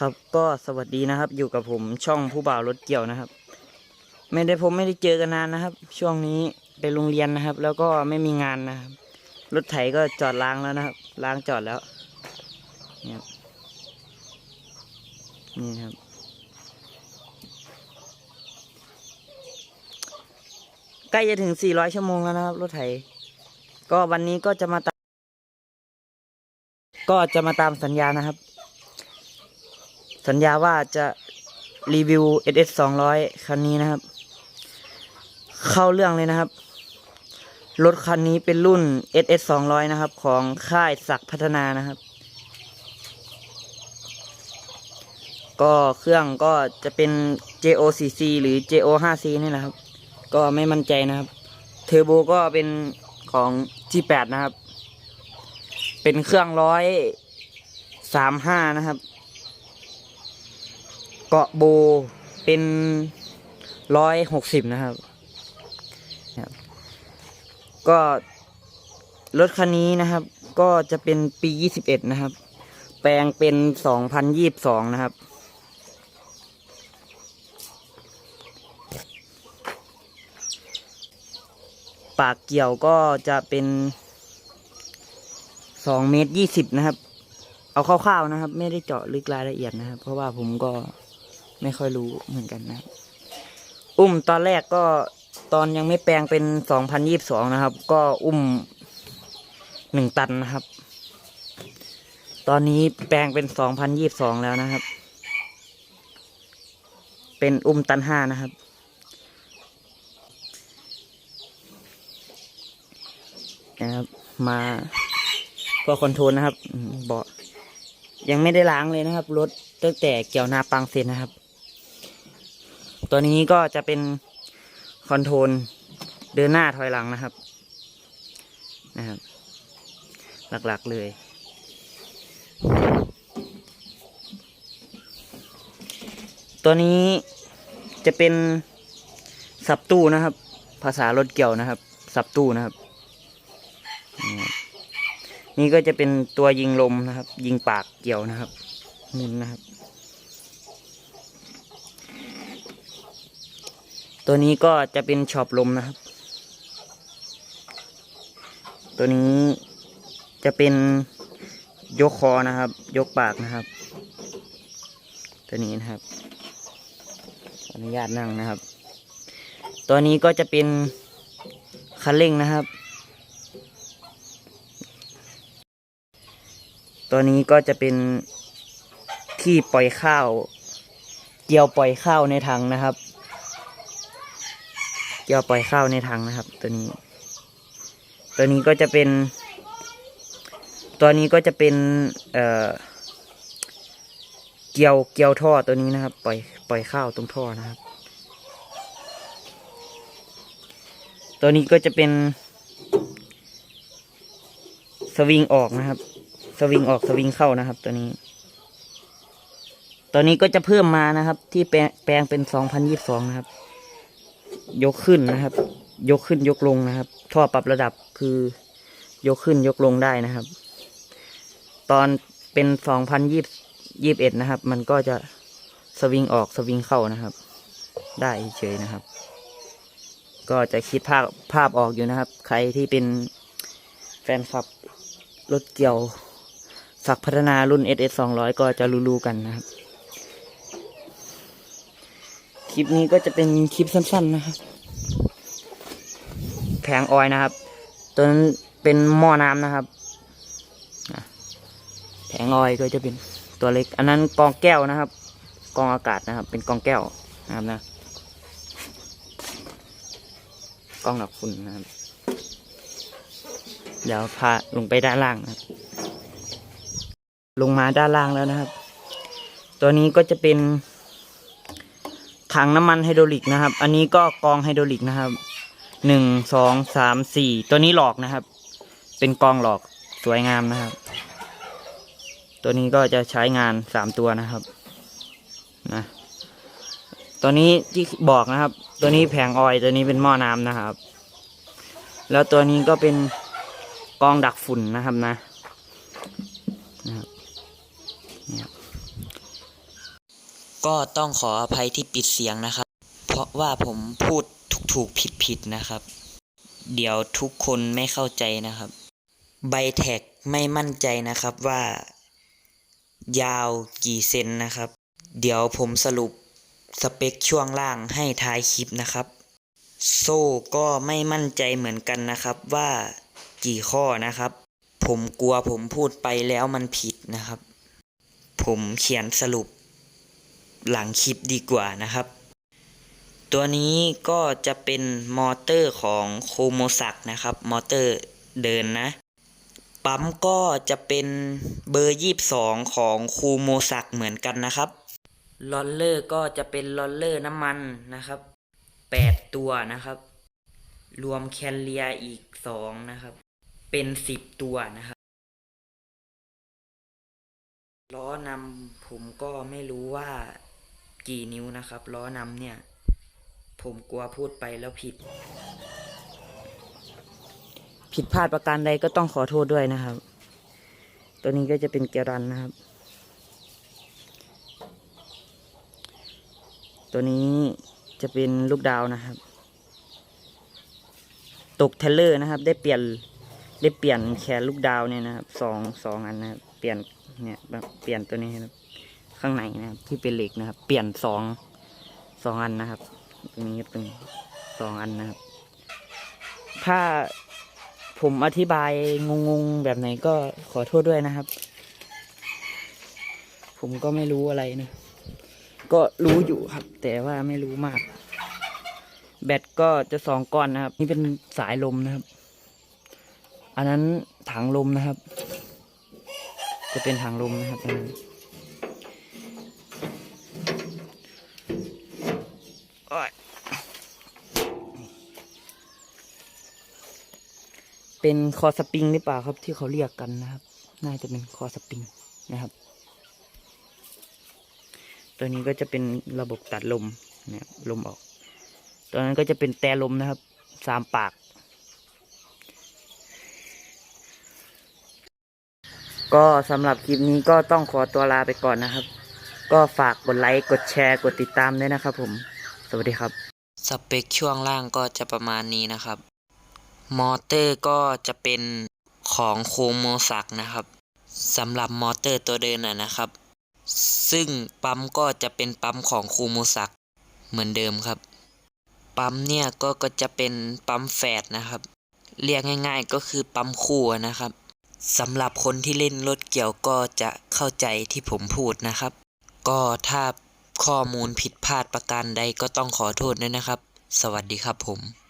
ครับก็สวัสดีนะครับ อยู่กับผมช่องผู้บ่าวรถเกี่ยวนะครับ ไม่ได้ผมไม่ได้เจอกันนานนะครับ ช่วงนี้ไปโรงเรียนนะครับ แล้วก็ไม่มีงานนะครับ รถไถก็จอดล้างแล้วนะครับ ล้างจอดแล้วนี่ครับนี่ครับ ใกล้จะถึง 400 ชั่วโมงแล้วนะครับ รถไถ ก็วันนี้ก็จะมาตามก็จะมาตามสัญญานะครับ สัญญาว่าจะรีวิว SS 200 คันนี้นะครับ เข้าเรื่องเลยนะครับ รถคันนี้เป็นรุ่น SS 200 นะครับ ของค่ายศักพัฒนานะครับ ก็เครื่องก็จะเป็น JO4C หรือ JO5C นี่แหละครับ ก็ไม่มั่นใจนะครับ เทอร์โบก็เป็นของ G8 นะครับ เป็นเครื่องร้อยสามห้านะครับ กาะโบเป็นร้อยหกสิบนะครับครับก็รถคันนี้นะครับ ก็จะเป็นปียี่สิบเอ็ดนะครับ แปลงเป็นสองพันยี่บสองนะครับ ปากเกี่ยวก็จะเป็นสองเมตรยี่สิบนะครับ เอาคร่าวๆนะครับ ไม่ได้เจาะลึกรายละเอียดนะครับ เพราะว่าผมก็ ไม่ค่อยรู้เหมือนกันนะ อุ้มตอนแรกก็ตอนยังไม่แปลงเป็นสองพันยี่บสองนะครับ ก็อุ้มหนึ่งตันนะครับ ตอนนี้แปลงเป็นสองพันยี่บสองแล้วนะครับ เป็นอุ้มตันห้านะครับนะครับมาพอคอนโทรลนะครับเบาะยังไม่ได้ล้างเลยนะครับรถตั้งแต่เกี่ยวนาปังเสร็จนะครับ ตัวนี้ก็จะเป็นคอนโทรลเดินหน้าถอยหลังนะครับนะครับ หลักๆเลย ตัวนี้จะเป็นสับตู้นะครับ ภาษารถเกี่ยวนะครับ สับตู้นะครับ นี่ก็จะเป็นตัวยิงลมนะครับ ยิงปากเกี่ยวนะครับนี่นะครับ ตัวนี้ก็จะเป็นช็อปลมนะครับ ตัวนี้จะเป็นยกคอนะครับ ยกปากนะครับ ตัวนี้นะครับออนุญาตนั่งนะครับ ตัวนี้ก็จะเป็นคันเร่งนะครับ ตัวนี้ก็จะเป็นที่ปล่อยข้าว เกี่ยวปล่อยข้าวในถังนะครับ เกี่ยวปล่อยข้าวในถังนะครับ ตัวนี้ ตัวนี้ก็จะเป็น ตัวนี้ก็จะเป็นเอ่อเกี่ยวเกี่ยวท่อตัวนี้นะครับ ปล่อยปล่อยข้าวตรงท่อนะครับ ตัวนี้ก็จะเป็น สวิงออกนะครับ สวิงออกสวิงเข้านะครับ ตัวนี้ ตัวนี้ก็จะเพิ่มมานะครับ ที่แปลงแปลงเป็นสองพันยี่สิบสองนะครับ ยกขึ้นนะครับ ยกขึ้นยกลงนะครับ ท่อปรับระดับคือยกขึ้นยกลงได้นะครับ ตอนเป็นสองพันยี่ยี่บเอ็ดนะครับ มันก็จะสวิงออกสวิงเข้านะครับ ได้เฉยนะครับ ก็จะคิดภาพภาพออกอยู่นะครับ ใครที่เป็นแฟนคลับรถเกี่ยวฝักพัฒนารุ่น SS 200 ก็จะรู้ๆกันนะครับ คลิปนี้ก็จะเป็นคลิปสั้น ๆนะครับ แผงออยนะครับ ตัวนั้นเป็นหม้อน้ำนะครับแผงออยก็จะเป็นตัวเล็ก อันนั้นกองแก้วนะครับ กองอากาศนะครับ เป็นกองแก้วนะครับนะกองดักฝุ่นนะครับ เดี๋ยวพาลงไปด้านล่างนะครับลงมาด้านล่างแล้วนะครับ ตัวนี้ก็จะเป็น ถังน้ำมันไฮดรอลิกนะครับ อันนี้ก็กองไฮดรอลิกนะครับหนึ่งสองสามสี่ตัวนี้หลอกนะครับ เป็นกองหลอกสวยงามนะครับ ตัวนี้ก็จะใช้งานสามตัวนะครับนะตัวนี้ที่บอกนะครับ ตัวนี้แผงออยตัวนี้เป็นหม้อน้ำนะครับ แล้วตัวนี้ก็เป็นกองดักฝุ่นนะครับนะนะครับเนี่ยครับ ก็ต้องขออภัยที่ปิดเสียงนะครับ เพราะว่าผมพูดถูกๆผิดๆนะครับ เดี๋ยวทุกคนไม่เข้าใจนะครับใบแท็กไม่มั่นใจนะครับว่า ยาวกี่เซนนะครับ เดี๋ยวผมสรุปสเปคช่วงล่างให้ท้ายคลิปนะครับ โซ่ก็ไม่มั่นใจเหมือนกันนะครับว่ากี่ข้อนะครับ ผมกลัวผมพูดไปแล้วมันผิดนะครับ ผมเขียนสรุป หลังคลิปดีกว่านะครับ ตัวนี้ก็จะเป็นมอเตอร์ของโคโมซักนะครับ มอเตอร์เดินนะ ปั๊มก็จะเป็นเบอร์ยี่สองของคูโมซักเหมือนกันนะครับลอนเลอร์ก็จะเป็นลอนเลอร์น้ำมันนะครับแปดตัวนะครับ รวมแคลเรียอีกสองนะครับ เป็นสิบตัวนะครับ ล้อนำผมก็ไม่รู้ว่า กี่นิ้วนะครับ ล้อนำเนี่ย ผมกลัวพูดไปแล้วผิด ผิดพลาดประการใดก็ต้องขอโทษด้วยนะครับ ตัวนี้ก็จะเป็นแกรันนะครับ ตัวนี้จะเป็นลูกดาวนะครับ ตกเทเลอร์นะครับ ได้เปลี่ยนได้เปลี่ยนแขนลูกดาวเนี่ยนะครับสองสองอันนะครับ เปลี่ยนเนี่ยเปลี่ยนตัวนี้นะครับ ข้างในนะครับ ที่เป็นเหล็กนะครับ เปลี่ยนสองสองอันนะครับตรงนี้ตรงนี้สองอันนะครับ ถ้าผมอธิบายงงๆแบบไหนก็ขอโทษด้วยนะครับ ผมก็ไม่รู้อะไรนะก็รู้อยู่ครับ แต่ว่าไม่รู้มาก แบตก็จะสองก้อนนะครับ นี่เป็นสายลมนะครับ อันนั้นถังลมนะครับ จะเป็นถังลมนะครับอันนั้นโอ๊ย เป็นคอสปริงหรือเปล่าครับที่เขาเรียกกันนะครับ น่าจะเป็นคอสปริงนะครับ ตัวนี้ก็จะเป็นระบบตัดลมเนี่ยลมออก ตัวนั้นก็จะเป็นแต่ลมนะครับสามปาก ก็สำหรับคลิปนี้ก็ต้องขอตัวลาไปก่อนนะครับ ก็ฝากกดไลค์กดแชร์กดติดตามด้วยนะครับผม สวัสดีครับ สเปคช่วงล่างก็จะประมาณนี้นะครับ มอเตอร์ก็จะเป็นของโคโมซักนะครับสำหรับมอเตอร์ตัวเดินนะนะครับ ซึ่งปั๊มก็จะเป็นปั๊มของคูมูซักเหมือนเดิมครับ ปั๊มเนี่ยก็ก็จะเป็นปั๊มแฝดนะครับ เรียกง่าย ๆ ก็คือปั๊มคู่นะครับสำหรับคนที่เล่นรถเกี่ยวก็จะเข้าใจที่ผมพูดนะครับ ก็ถ้าข้อมูลผิดพลาดประการใดก็ต้องขอโทษด้วยนะครับ สวัสดีครับผม